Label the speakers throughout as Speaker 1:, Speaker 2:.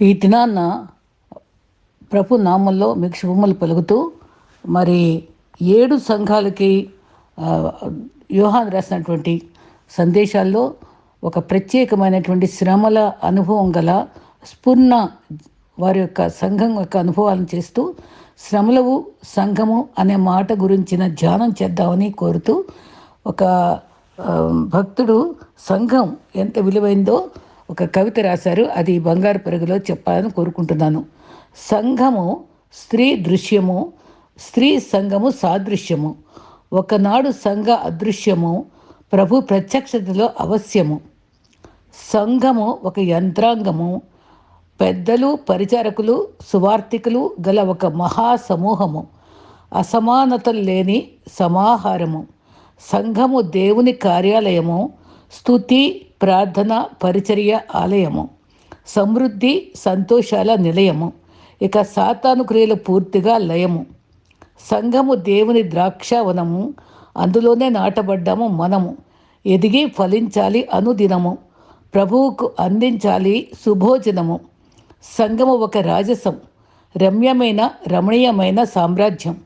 Speaker 1: ఈ దినాన్న ప్రభు నామంలో మీకు శుభములు పలుకుతూ మరి ఏడు సంఘాలకి ఆ, యోహాన్ రాసినటువంటి సందేశాల్లో ఒక ప్రత్యేకమైనటువంటి శ్రమల అనుభవం గల స్ఫుర్ణ వారి యొక్క సంఘం యొక్క అనుభవాలను చేస్తూ శ్రమలవు సంఘము అనే మాట గురించిన ధ్యానం చేద్దామని కోరుతూ ఒక భక్తుడు సంఘం ఎంత విలువైందో ఒక కవిత రాశారు. అది బంగారు పెరుగులో చెప్పాలని కోరుకుంటున్నాను. సంఘము స్త్రీ దృశ్యము స్త్రీ సంఘము సాదృశ్యము. ఒకనాడు సంఘ అదృశ్యము ప్రభు ప్రత్యక్షతలో అవశ్యము. సంఘము ఒక యంత్రాంగము పెద్దలు పరిచారకులు సువార్థికులు గల ఒక మహాసమూహము. అసమానతలు లేని సమాహారము. సంఘము దేవుని కార్యాలయము. స్తుతి ప్రార్థన పరిచర్య ఆలయము. సమృద్ధి సంతోషాల నిలయము. ఇక సాతాను క్రియలు పూర్తిగా లయము. సంఘము దేవుని ద్రాక్షవనము. అందులోనే నాటబడ్డాము మనము. ఎదిగి ఫలించాలి అనుదినము. ప్రభువుకు అందించాలి శుభోజనము సంఘము ఒక రాజసం. రమ్యమైన రమణీయమైన సామ్రాజ్యం.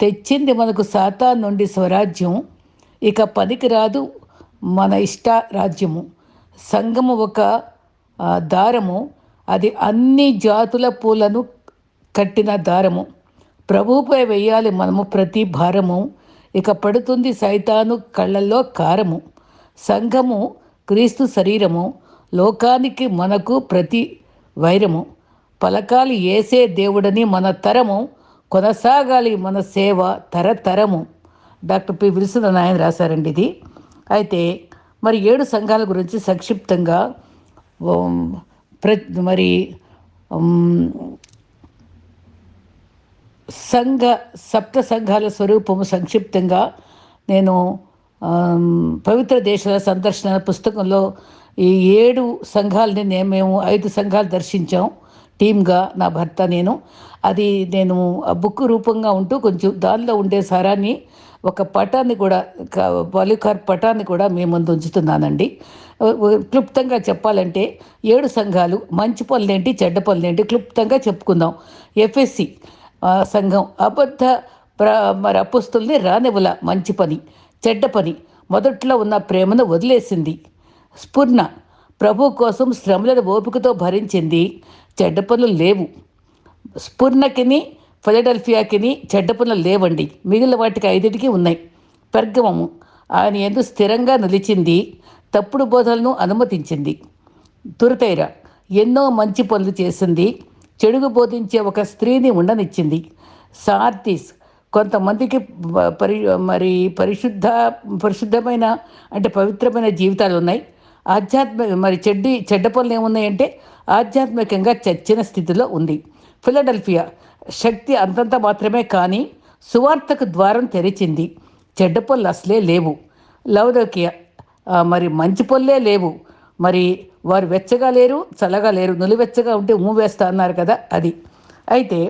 Speaker 1: తెచ్చింది మనకు సాతా నుండి స్వరాజ్యం. ఇక పనికిరాదు మన ఇష్ట రాజ్యము సంఘము ఒక దారము. అది అన్ని జాతుల పూలను కట్టిన దారము. ప్రభువుపై వెయ్యాలి మనము ప్రతి భారము. ఇక పడుతుంది సైతాను కళ్ళల్లో కారము. సంఘము క్రీస్తు శరీరము. లోకానికి మనకు ప్రతి వైరము. పలకాలి ఏసే దేవుడని మన తరము. కొనసాగాలి మన సేవ తరతరము. Doctor P. విల్సన్ అని ఆయన రాశారండి ఇది. అయితే మరి ఏడు సంఘాల గురించి సంక్షిప్తంగా ప్ర మరి సంఘ సప్త సంఘాల స్వరూపము సంక్షిప్తంగా నేను పవిత్ర దేశాల సందర్శన పుస్తకంలో ఈ ఏడు సంఘాలని నేను మేము ఐదు సంఘాలు దర్శించాం. టీమ్గా నా భర్త నేను. అది నేను ఆ బుక్ రూపంగా ఉంటూ కొంచెం దానిలో ఉండే సారాన్ని ఒక పటాన్ని కూడా బాలికార్ పటాన్ని కూడా మీ ముందు ఉంచుతున్నానండి. క్లుప్తంగా చెప్పాలంటే ఏడు సంఘాలు మంచి పనులేంటి చెడ్డ పనులేంటి క్లుప్తంగా చెప్పుకుందాం. ఎఫ్ఎస్సి సంఘం అబద్ధ ప్ర మరి అపుస్తుల్ని రానివ్వల మంచి పని చెడ్డ పని మొదట్లో ఉన్న ప్రేమను వదిలేసింది. స్ఫుర్ణ ప్రభు కోసం శ్రమలను ఓపికతో భరించింది చెడ్డ పనులు లేవు. స్ఫుర్ణకిని ఫిలడెల్ఫియాకిని చెడ్డ పనులు లేవండి. మిగిలిన వాటికి ఐదింటికి ఉన్నాయి. పెర్గమము. ఆయన ఎందు స్థిరంగా నిలిచింది తప్పుడు బోధలను అనుమతించింది. తురతైర ఎన్నో మంచి పనులు చేసింది చెడుగు బోధించే ఒక స్త్రీని ఉండనిచ్చింది. సార్తిస్ కొంతమందికి పరి మరి పరిశుద్ధ పరిశుద్ధమైన అంటే పవిత్రమైన జీవితాలు ఉన్నాయి. ఆధ్యాత్మిక మరి చెడ్డి చెడ్డ పనులు ఏమున్నాయంటే ఆధ్యాత్మికంగా చచ్చిన స్థితిలో ఉంది. ఫిలడెల్ఫియా శక్తి అంతంత మాత్రమే కానీ సువార్తకు ద్వారం తెరిచింది. చెడ్డ పొల్లు అసలే లేవు. లవదోకియా మరి మంచి పొల్లే లేవు. మరి వారు వెచ్చగా లేరు చల్లగా లేరు. నులివెచ్చగా ఉంటే ఉమ్ము వేస్తా అన్నారు కదా అది. అయితే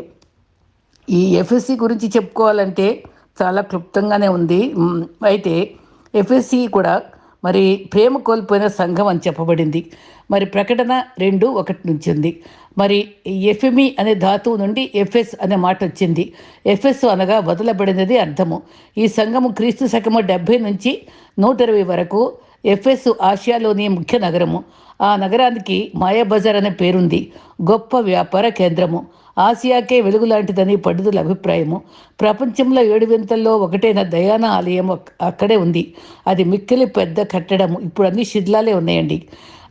Speaker 1: ఈ ఎఫ్ఎస్సి గురించి చెప్పుకోవాలంటే చాలా క్లుప్తంగానే ఉంది. అయితే ఎఫ్ఎస్సి కూడా మరి ప్రేమ కోల్పోయిన సంఘం అని చెప్పబడింది. మరి ప్రకటన రెండు ఒకటి నుంచి ఉంది. మరి ఎఫ్ఎమి అనే ధాతువు నుండి ఎఫ్ఎస్ అనే మాట వచ్చింది. ఎఫ్ఎస్ అనగా వదలబడినది అర్థము. ఈ సంఘము క్రీస్తు శకము డెబ్భై నుంచి నూట ఇరవై వరకు ఎఫ్ఎస్ ఆసియాలోని ముఖ్య నగరము. ఆ నగరానికి మాయాబజార్ అనే పేరుంది. గొప్ప వ్యాపార కేంద్రము. ఆసియాకే వెలుగు లాంటిదని పండితుల అభిప్రాయము. ప్రపంచంలో ఏడు వింతల్లో ఒకటైన దయాన ఆలయం అక్కడే ఉంది. అది మిక్కిలి పెద్ద కట్టడము. ఇప్పుడు అన్ని శిథిలాలే ఉన్నాయండి.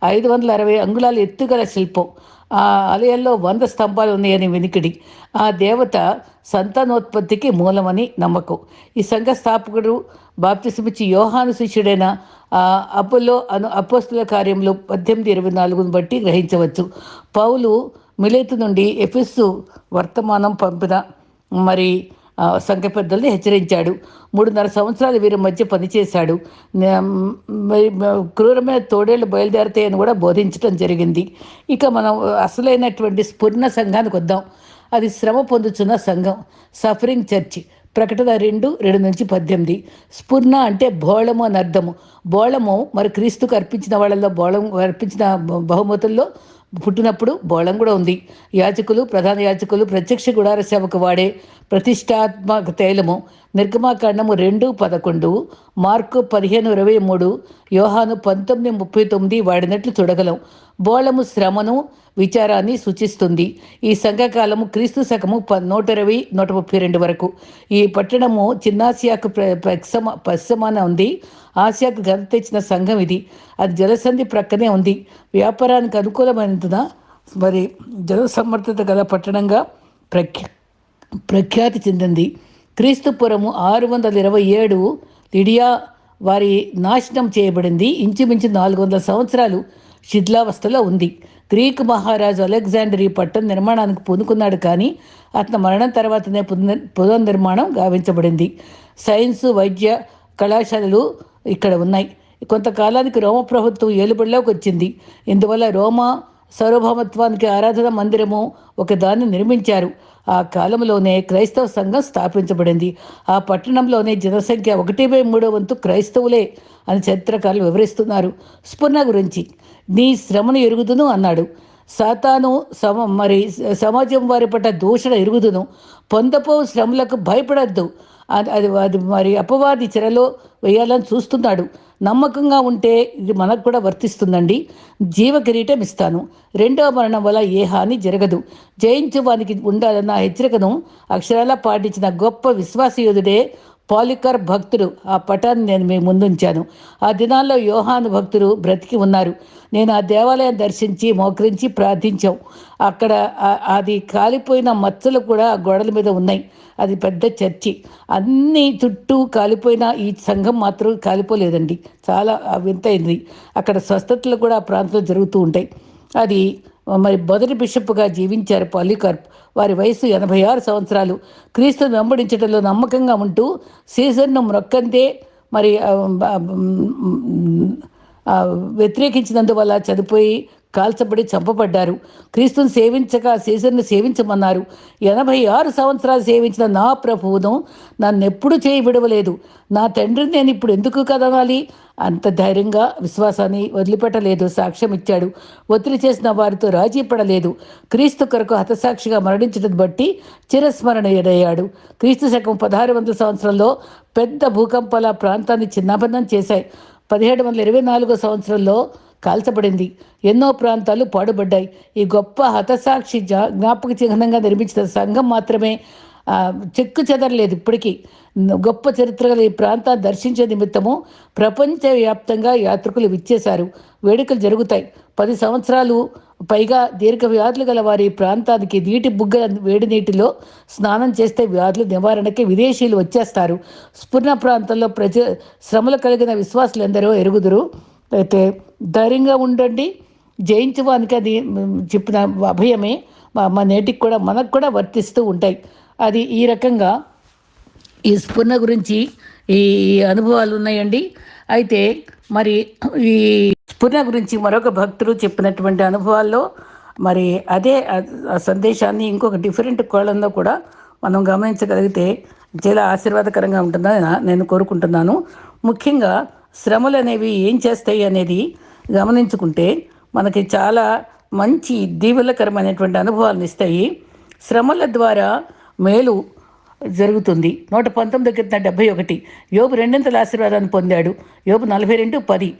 Speaker 1: ఐదు వందల అరవై అంగుళాల ఎత్తుగల శిల్పం. ఆ ఆలయంలో వంద స్తంభాలు ఉన్నాయని వినికిడి. ఆ దేవత సంతానోత్పత్తికి మూలమని నమ్మకం. ఈ సంఘ స్థాపకుడు బాప్తిసమిచ్చి యోహాను శిష్యుడైన ఆ అపోలో అను అపోస్తుల కార్యంలో పద్దెనిమిది ఇరవై నాలుగును బట్టి గ్రహించవచ్చు. పౌలు మిలేతు నుండి ఎఫిస్సు వర్తమానం పంపిన మరి సంఘ పెద్దల్ని హెచ్చరించాడు. మూడున్నర సంవత్సరాలు వీరి మధ్య పనిచేశాడు. క్రూరమైన తోడేళ్ళు బయలుదేరతాయి క్రూరమైన తోడేళ్ళు కూడా బోధించడం జరిగింది. ఇక మనం అసలైనటువంటి స్ఫుర్ణ సంఘానికి వద్దాం. అది శ్రమ పొందుతున్న సంఘం. Suffering church. ప్రకటన రెండు రెండు నుంచి పద్దెనిమిది. స్ఫుర్ణ అంటే బోళము అని అర్థము. బోళము మరి క్రీస్తుకు అర్పించిన వాళ్ళల్లో బోళం అర్పించిన బహుమతుల్లో పుట్టినప్పుడు బోళం కూడా ఉంది. యాజకులు ప్రధాన యాజకులు ప్రత్యక్ష గుడార సేవకు వాడే ప్రతిష్టాత్మక తైలము నిర్గమాకాండము రెండు పదకొండు మార్కు పదిహేను ఇరవై మూడు యోహాను పంతొమ్మిది ముప్పై తొమ్మిది వాడినట్లు చూడగలం. బోళము శ్రమను విచారాన్ని సూచిస్తుంది. ఈ సంఘకాలము క్రీస్తు శకము ప నూట ఇరవై నూట ముప్పై రెండు వరకు. ఈ పట్టణము చిన్నాసియాకు ప్ర పశ్చిమాన ఉంది. ఆసియాకు గత తెచ్చిన సంఘం ఇది. అది జలసంధి ప్రక్కనే ఉంది. వ్యాపారానికి అనుకూలమైనందున మరి జల సమర్థత గల పట్టణంగా ప్రఖ్యా ప్రఖ్యాతి చెందింది. క్రీస్తుపురము ఆరు వందల ఇరవై ఏడు లిడియా వారి నాశనం చేయబడింది. ఇంచుమించు నాలుగు వందల సంవత్సరాలు శిథిలావస్థలో ఉంది. గ్రీక్ మహారాజు అలెగ్జాండర్ ఈ పట్టణ నిర్మాణానికి పూనుకున్నాడు కానీ అతని మరణం తర్వాతనే పునర్ పునర్నిర్మాణం గావించబడింది. సైన్సు వైద్య కళాశాలలు ఇక్కడ ఉన్నాయి. కొంతకాలానికి రోమ ప్రభుత్వం ఏలుబడిలోకి వచ్చింది. ఇందువల్ల రోమా సార్వభౌమత్వానికి ఆరాధన మందిరము ఒకదాన్ని నిర్మించారు. ఆ కాలంలోనే క్రైస్తవ సంఘం స్థాపించబడింది. ఆ పట్టణంలోనే జనసంఖ్య ఒకటి బై మూడో వంతు క్రైస్తవులే అని చరిత్రకారులు వివరిస్తున్నారు. స్ఫురణ గురించి నీ శ్రమను ఎరుగుదును అన్నాడు. సాతాను సమ మరి సమాజం వారి పట్ల దూషణ ఎరుగుదును. పొందపో శ్రమలకు భయపడద్దు. అది అది అది మరి అపవాది చెరలో వేయాలని చూస్తున్నాడు. నమ్మకంగా ఉంటే ఇది మనకు కూడా వర్తిస్తుందండి. జీవ కిరీటం ఇస్తాను. రెండవ మరణం వల్ల ఏ హాని జరగదు. జయించు వానికి ఉండాలన్న హెచ్చరికను అక్షరాలా పాటించిన గొప్ప విశ్వాసయోధుడే పాలికర్ భక్తుడు ఆ పటాన్ని నేను మీ ముందుంచాను. ఆ దినాల్లో యోహాను భక్తులు బ్రతికి ఉన్నారు. నేను ఆ దేవాలయం దర్శించి మోకరించి ప్రార్థించాం. అక్కడ అది కాలిపోయిన మచ్చలు కూడా ఆ గోడల మీద ఉన్నాయి. అది పెద్ద చర్చి. అన్ని చుట్టూ కాలిపోయిన ఈ సంఘం మాత్రం కాలిపోలేదండి. చాలా వింతైంది అక్కడ స్వస్థతలు కూడా ఆ ప్రాంతంలో జరుగుతూ ఉంటాయి. అది మరి మొదటి బిషప్గా జీవించారు పాలికార్ప్. వారి వయసు ఎనభై ఆరు సంవత్సరాలు. క్రీస్తును వెంబడించడంలో నమ్మకంగా ఉంటూ సీజన్ను మ్రొక్కంతే మరి వ్యతిరేకించినందువల్ల చనిపోయి కాల్చబడి చంపబడ్డారు. క్రీస్తుని సేవించక సీజన్ను సేవించమన్నారు. ఎనభై ఆరు సంవత్సరాలు సేవించిన నా ప్రభువును నన్నెప్పుడు చేయి విడవలేదు. నా తండ్రిని నేను ఇప్పుడు ఎందుకు కదనాలి? అంత ధైర్యంగా విశ్వాసాన్ని వదిలిపెట్టలేదు సాక్ష్యం ఇచ్చాడు ఒత్తిడి చేసిన వారితో రాజీ పడలేదు. క్రీస్తు కొరకు హతసాక్షిగా మరణించడం బట్టి చిరస్మరణీయుడయ్యాడు క్రీస్తు శకం పదహారు వందల సంవత్సరంలో పెద్ద భూకంపాల ప్రాంతాన్ని చిన్నాభిన్నం చేశాయి. పదిహేడు వందల ఇరవై నాలుగో సంవత్సరంలో కాల్చబడింది. ఎన్నో ప్రాంతాలు పాడుబడ్డాయి. ఈ గొప్ప హతసాక్షి జా జ్ఞాపక చిహ్నంగా నిర్మించిన సంఘం మాత్రమే చెక్కు చెదరలేదు ఇప్పటికీ. గొప్ప చరిత్ర గల ఈ ప్రాంతాన్ని దర్శించే నిమిత్తము ప్రపంచవ్యాప్తంగా యాత్రికులు విచ్చేశారు. వేడుకలు జరుగుతాయి. పది సంవత్సరాలు పైగా దీర్ఘ వ్యాధులు గల వారి ప్రాంతానికి నీటి బుగ్గ వేడి నీటిలో స్నానం చేస్తే వ్యాధుల నివారణకి విదేశీయులు వచ్చేస్తారు. స్ఫురణ ప్రాంతంలో ప్రజ శ్రమలు కలిగిన విశ్వాసులు ఎందరో ఎరుగుదురు. అయితే ధైర్యంగా ఉండండి. జయించడానికి అది చెప్పిన అభయమే. మా మా నేటికి కూడా మనకు కూడా వర్తిస్తూ ఉంటాయి. అది ఈ రకంగా ఈ స్ఫురణ గురించి ఈ అనుభవాలు ఉన్నాయండి. అయితే మరి ఈ స్ఫురణ గురించి మరొక భక్తుడు చెప్పినటువంటి అనుభవాల్లో మరి అదే ఆ- సందేశాన్ని ఇంకొక డిఫరెంట్ కోణంలో కూడా మనం గమనించగలిగితే చాలా ఆశీర్వాదకరంగా ఉంటుందని నేను కోరుకుంటున్నాను. ముఖ్యంగా శ్రమలు అనేవి ఏం చేస్తాయి అనేది గమనించుకుంటే మనకి చాలా మంచి దీవెలకరమైనటువంటి అనుభవాలను ఇస్తాయి. శ్రమల ద్వారా మేలు జరుగుతుంది. నూట పంతొమ్మిది కింద డెబ్బై ఒకటి. యోబు రెండింతల ఆశీర్వాదాన్ని పొందాడు. యోబు నలభై రెండు పది.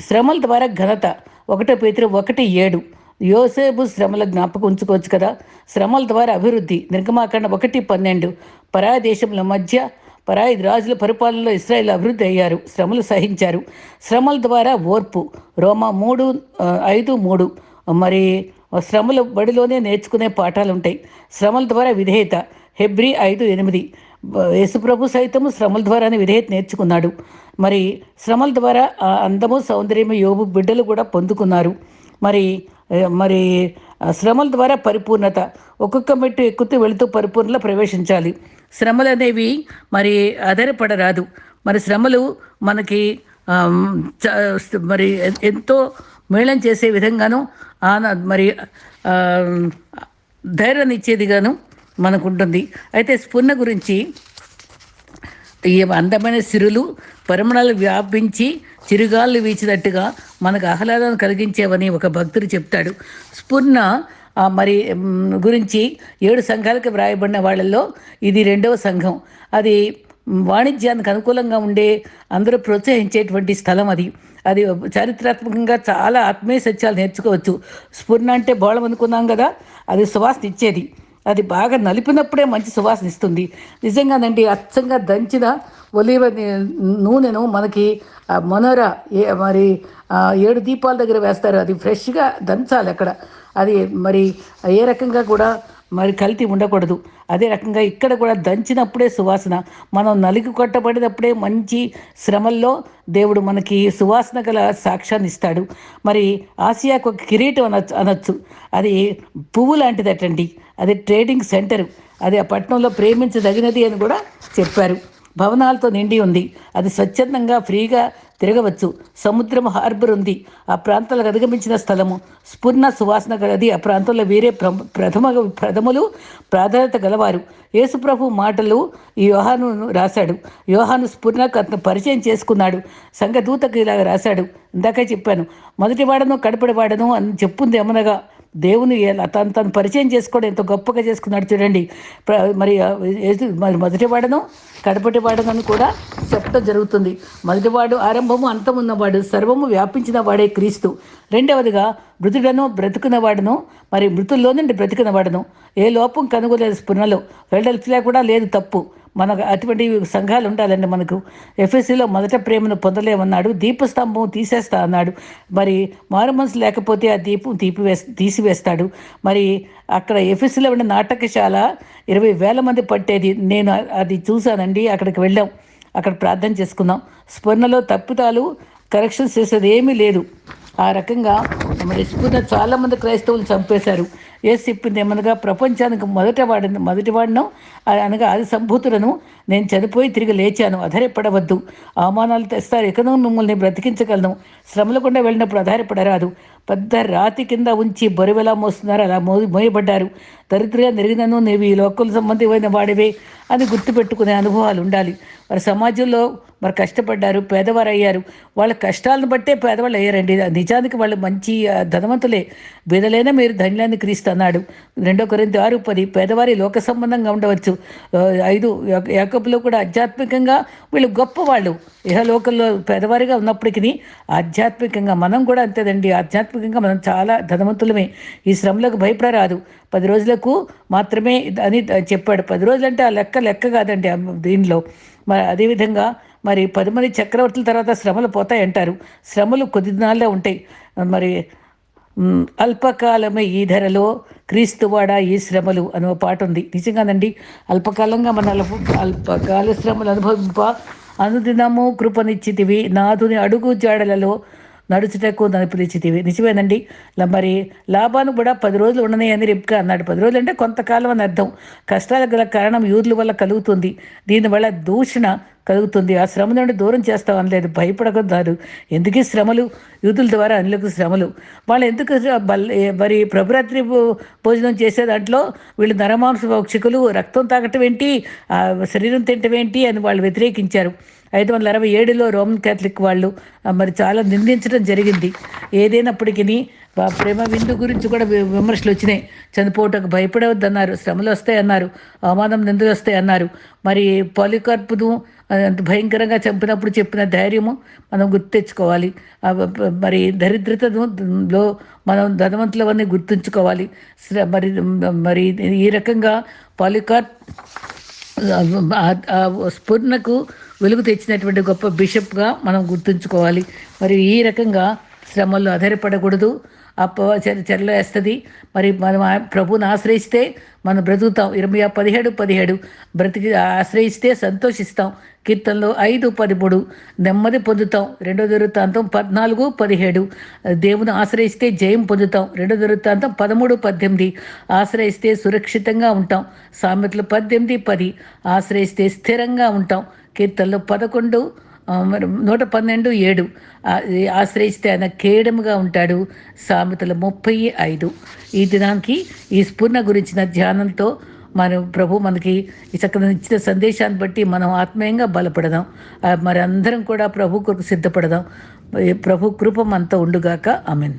Speaker 1: శ్రమల ద్వారా ఘనత. ఒకటో పేతురు ఒకటి ఏడు. యోసేపు శ్రమల జ్ఞాపకం ఉంచుకోవచ్చు కదా? శ్రమల ద్వారా అభివృద్ధి. నిర్గమాకరణ ఒకటి పన్నెండు. పరాయ దేశముల మధ్య పరాయి రాజుల పరిపాలనలో ఇస్రాయేల్ అభివృద్ధి అయ్యారు. శ్రమలు సహించారు. శ్రమల ద్వారా ఓర్పు. రోమా మూడు ఐదు మూడు. మరి శ్రమల బడిలోనే నేర్చుకునే పాఠాలు ఉంటాయి శ్రమల ద్వారా విధేయత. హెబ్రి ఐదు ఎనిమిది. యేసుప్రభు సైతము శ్రమల ద్వారానే విధేయత నేర్చుకున్నాడు. మరి శ్రమల ద్వారా ఆ అందము సౌందర్యము యోబు బిడ్డలు కూడా పొందుకున్నారు. మరి మరి శ్రమల ద్వారా పరిపూర్ణత ఒక్కొక్క మెట్టు ఎక్కుతూ వెళుతూ పరిపూర్ణలో ప్రవేశించాలి. శ్రమలు అనేవి మరి ఆధారపడరాదు. మరి శ్రమలు మనకి మరి ఎంతో మేళం చేసే విధంగాను ఆన మరి ధైర్యాన్ని ఇచ్చేదిగాను మనకు ఉంటుంది అయితే స్ఫురణ గురించి ఈ అందమైన సిరులు పరిమళాలు వ్యాపించి చిరుగాళ్ళు వీచినట్టుగా మనకు ఆహ్లాదం కలిగించేవని ఒక భక్తుడు చెప్తాడు. స్ఫుర్ణ మరి గురించి ఏడు సంఘాలకు వ్రాయబడిన వాళ్ళల్లో ఇది రెండవ సంఘం. అది వాణిజ్యానికి అనుకూలంగా ఉండే అందరూ ప్రోత్సహించేటువంటి స్థలం అది. అది చారిత్రాత్మకంగా చాలా ఆత్మీయ సత్యాలు నేర్చుకోవచ్చు. స్ఫురణ అంటే బోళం అనుకున్నాం కదా అది సువాసన ఇచ్చేది. అది బాగా నలిపినప్పుడే మంచి సువాసన ఇస్తుంది. నిజంగానండి అచ్చంగా దంచిన ఒలివ నూనెను మనకి ఆ మనోర ఏ మరి ఏడు దీపాల దగ్గర వేస్తారు. అది ఫ్రెష్గా దంచాలి అక్కడ. అది మరి ఏ రకంగా కూడా మరి కల్తీ ఉండకూడదు. అదే రకంగా ఇక్కడ కూడా దంచినప్పుడే సువాసన. మనం నలిగి కొట్టబడినప్పుడే మంచి శ్రమల్లో దేవుడు మనకి సువాసన గల సాక్ష్యాన్ని ఇస్తాడు. మరి ఆసియాకు ఒక కిరీటం అనొచ్చు అనొచ్చు. అది పువ్వు లాంటిదటండి. అది ట్రేడింగ్ సెంటర్. అది ఆ పట్టణంలో ప్రేమించదగినది అని కూడా చెప్పారు. భవనాలతో నిండి ఉంది. అది స్వచ్ఛందంగా ఫ్రీగా తిరగవచ్చు. సముద్రం హార్బర్ ఉంది. ఆ ప్రాంతాలకు అధిగమించిన స్థలము. స్ఫుర్ణ సువాసన గలది. ఆ ప్రాంతంలో వేరే ప్ర ప్రథమ ప్రథములు ప్రాధాన్యత గలవారు. యేసుప్రభు మాటలు ఈ యోహాను రాశాడు. యోహాను స్ఫుర్ణకు అతను పరిచయం చేసుకున్నాడు. సంఘదూతకు ఇలాగ రాశాడు. ఇందాక చెప్పాను. మొదటి వాడను వాడను అని చెప్పుంది ఏమనగా దేవుని ఎలా తను తను పరిచయం చేసుకోవడం ఎంత గొప్పగా చేసుకున్నాడు చూడండి. ప్ర- మరి మరి మొదటి వాడను కడపటి వాడను కూడా చెప్పడం జరుగుతుంది. మొదటివాడు ఆరంభము అంతమున్నవాడు సర్వము వ్యాపించిన వాడే క్రీస్తు. రెండవదిగా మృతుడను బ్రతుకున్నవాడును మరి మృతుల్లో నుండి బ్రతికినవాడును. ఏ లోపం కనుగొలేదు స్ఫురణలో వెళ్ళల్సిలా కూడా లేదు తప్పు. మనకు అటువంటి సంఘాలు ఉండాలండి మనకు. ఎఫ్ఎస్సిలో మొదట ప్రేమను పొందలేమన్నాడు దీపస్తంభం తీసేస్తా అన్నాడు. మరి మారు మనసు లేకపోతే ఆ దీపం తీపివే తీసివేస్తాడు. మరి అక్కడ ఎఫ్ఎస్సిలో ఉన్న నాటకశాల ఇరవై వేల మంది పట్టేది. నేను అది చూశానండి అక్కడికి వెళ్ళాం. అక్కడ ప్రార్థన చేసుకున్నాం. స్పర్ణలో తప్పితాలు కరెక్షన్స్ చేసేది ఏమీ లేదు. ఆ రకంగా మరి స్ఫూర్ణ చాలామంది క్రైస్తవులు చంపేశారు. ఏ చెప్పింది ఏమనగా ప్రపంచానికి మొదట వాడిన మొదటి వాడినం అనగా ఆది సంభూతులను నేను చనిపోయి తిరిగి లేచాను అధైర్యపడవద్దు. అవమానాలు తెస్తారు ఎక్కడో మిమ్మల్ని బ్రతికించగలను. శ్రమలకుండా వెళ్ళినప్పుడు అధైర్యపడరాదు. పెద్ద రాతి కింద ఉంచి బరువెలా మోస్తున్నారు అలా మో మోయబడ్డారు. దరిద్రగా నెరిగినను నీవు ఈ లోకల్ సంబంధమైన వాడివే అని గుర్తుపెట్టుకునే అనుభవాలు ఉండాలి. మరి సమాజంలో మరి కష్టపడ్డారు పేదవారు అయ్యారు వాళ్ళ కష్టాలను బట్టే పేదవాళ్ళు అయ్యారండి. నిజానికి వాళ్ళు మంచి ధనవంతులే. బీదలైనా మీరు ధన్యాన్ని క్రీస్తు అన్నాడు. రెండో కొరింత ఆరు పది పేదవారి లోక సంబంధంగా ఉండవచ్చు. ఐదు ఏకపులో కూడా ఆధ్యాత్మికంగా వీళ్ళు గొప్పవాళ్ళు. ఇహలోకంలో పేదవారిగా ఉన్నప్పటికీ ఆధ్యాత్మికంగా మనం కూడా అంతేదండి. ఆధ్యాత్మికంగా మనం చాలా ధనవంతులమే. ఈ శ్రమలకు భయపడరాదు. పది రోజులకు మాత్రమే అని చెప్పాడు. పది రోజులంటే ఆ లెక్క లెక్క కాదండి దీనిలో. మరి అదేవిధంగా మరి పది మంది చక్రవర్తుల తర్వాత శ్రమలు పోతాయి అంటారు శ్రమలు కొద్ది దినాల్లో ఉంటాయి. మరి అల్పకాలమే ఈ ధరలో క్రీస్తువాడ ఈ శ్రమలు అనే పాట ఉంది. నిజంగానండి అల్పకాలంగా మన అల్ప అల్పకాల శ్రమలు అనుభవింప అనుదినము కృపనిచ్చితివి నాదుని అడుగు జాడలలో నడుచుటకు నడిపిచ్చితివి నిజమేనండి మరి లాభాను కూడా పది రోజులు ఉండని అని రిప్కా అన్నాడు. పది రోజులు అంటే కొంతకాలం అని అర్థం. కష్టాల గల కారణం యూదుల వల్ల కలుగుతుంది. దీనివల్ల దూషణ కలుగుతుంది. ఆ శ్రమ నుండి దూరం చేస్తావు అనలేదు. భయపడకూడదు ఎందుకు ఎందుకే శ్రమలు? యూతుల ద్వారా అన్నిలకు శ్రమలు. వాళ్ళు ఎందుకు మరి ప్రభురాత్రి భోజనం చేసే దాంట్లో వీళ్ళు నరమాంస భక్షకులు రక్తం తాగటం ఏంటి? శరీరం తింటం ఏంటి? అని వాళ్ళు వ్యతిరేకించారు. ఐదు వందల అరవై ఏడులో రోమన్ క్యాథలిక్ వాళ్ళు మరి చాలా నిందించడం జరిగింది. ఏదైనప్పటికీ ప్రేమ విందు గురించి కూడా విమర్శలు వచ్చినాయి. చనిపోవటకు భయపడవద్దు అన్నారు శ్రమలు వస్తాయి అన్నారు అవమానం నిందలు వస్తాయి అన్నారు మరి పాలికార్పును అంత భయంకరంగా చంపినప్పుడు చెప్పిన ధైర్యము మనం గుర్తు తెచ్చుకోవాలి. మరి దరిద్రతను లో మనం ధనవంతులవన్నీ గుర్తుంచుకోవాలి. మరి మరి ఈ రకంగా పాలికార్ప్ ఆ- స్ఫురణకు వెలుగు తెచ్చినటువంటి గొప్ప బిషప్గా మనం గుర్తుంచుకోవాలి. మరి ఈ రకంగా శ్రమల్లో ఆధారపడకూడదు అప్ప చెర చెరలో వేస్తుంది. మరి మనం ఆ ప్రభువుని ఆశ్రయిస్తే మనం బ్రతుకుతాం. ఇరవై పదిహేడు పదిహేడు. బ్రతికి ఆశ్రయిస్తే సంతోషిస్తాం. కీర్తనలో ఐదు పదమూడు. నెమ్మది పొందుతాం. రెండో దొరుకుతాంతం పద్నాలుగు పదిహేడు. దేవుని ఆశ్రయిస్తే జయం పొందుతాం. రెండో దొరుకుతాంతం పదమూడు పద్దెనిమిది. ఆశ్రయిస్తే సురక్షితంగా ఉంటాం. సామెతలు పద్దెనిమిది పది. ఆశ్రయిస్తే స్థిరంగా ఉంటాం. కీర్తనలో పదకొండు మరి నూట పన్నెండు ఏడు. ఆశ్రయిస్తే ఆయన కేడముగా ఉంటాడు. సామెతలు ముప్పై ఐదు. ఈ దినానికి ఈ స్ఫూర్ణ గురించిన ధ్యానంతో మన ప్రభు మనకి ఈ చక్కని ఇచ్చిన సందేశాన్ని బట్టి మనం ఆత్మీయంగా బలపడదాం. మరి అందరం కూడా ప్రభు కొరకు సిద్ధపడదాం. ప్రభు కృప మనతో ఉండుగాక. ఆమెన్.